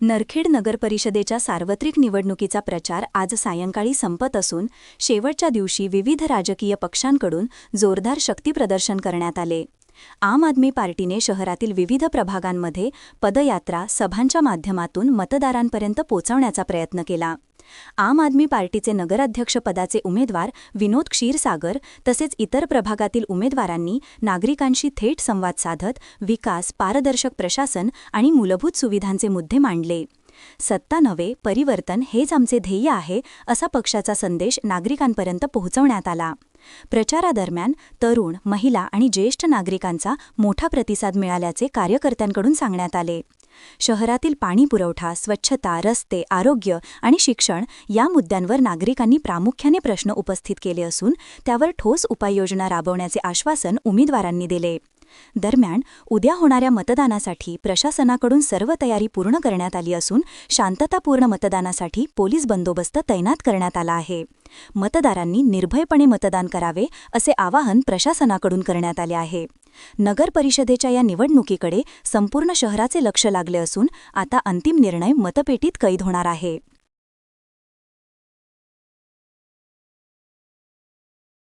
नरखेड नगरपरिषदेच्या सार्वत्रिक निवडणुकीचा प्रचार आज सायंकाळी संपत असून शेवटच्या दिवशी विविध राजकीय पक्षांकडून जोरदार शक्तीप्रदर्शन करण्यात आले. आम आदमी पार्टीने शहरातील विविध प्रभागांमध्ये पदयात्रा सभांच्या माध्यमातून मतदारांपर्यंत पोचवण्याचा प्रयत्न केला. आम आदमी पार्टीचे नगराध्यक्षपदाचे उमेदवार विनोद क्षीरसागर तसेच इतर प्रभागातील उमेदवारांनी नागरिकांशी थेट संवाद साधत विकास पारदर्शक प्रशासन आणि मूलभूत सुविधांचे मुद्दे मांडले. सत्ता नव्हे परिवर्तन हेच आमचे ध्येय आहे असा पक्षाचा संदेश नागरिकांपर्यंत पोहोचवण्यात आला. प्रचारादरम्यान तरुण महिला आणि ज्येष्ठ नागरिकांचा मोठा प्रतिसाद मिळाल्याचे कार्यकर्त्यांकडून सांगण्यात आले. शहरातील पाणीपुरवठा स्वच्छता रस्ते आरोग्य आणि शिक्षण या मुद्द्यांवर नागरिकांनी प्रामुख्याने प्रश्न उपस्थित केले असून त्यावर ठोस उपाययोजना राबवण्याचे आश्वासन उमेदवारांनी दिले. दरम्यान उद्या होणाऱ्या मतदानासाठी प्रशासनाकडून सर्व तयारी पूर्ण करण्यात आली असून शांततापूर्ण मतदानासाठी पोलीस बंदोबस्त तैनात करण्यात आला आहे. मतदारांनी निर्भयपणे मतदान करावे असे आवाहन प्रशासनाकडून करण्यात आले आहे. नगर परिषदेच्या या निवडणुकीकडे संपूर्ण शहराचे लक्ष लागले असून आता अंतिम निर्णय मतपेटीत कैद होणार आहे.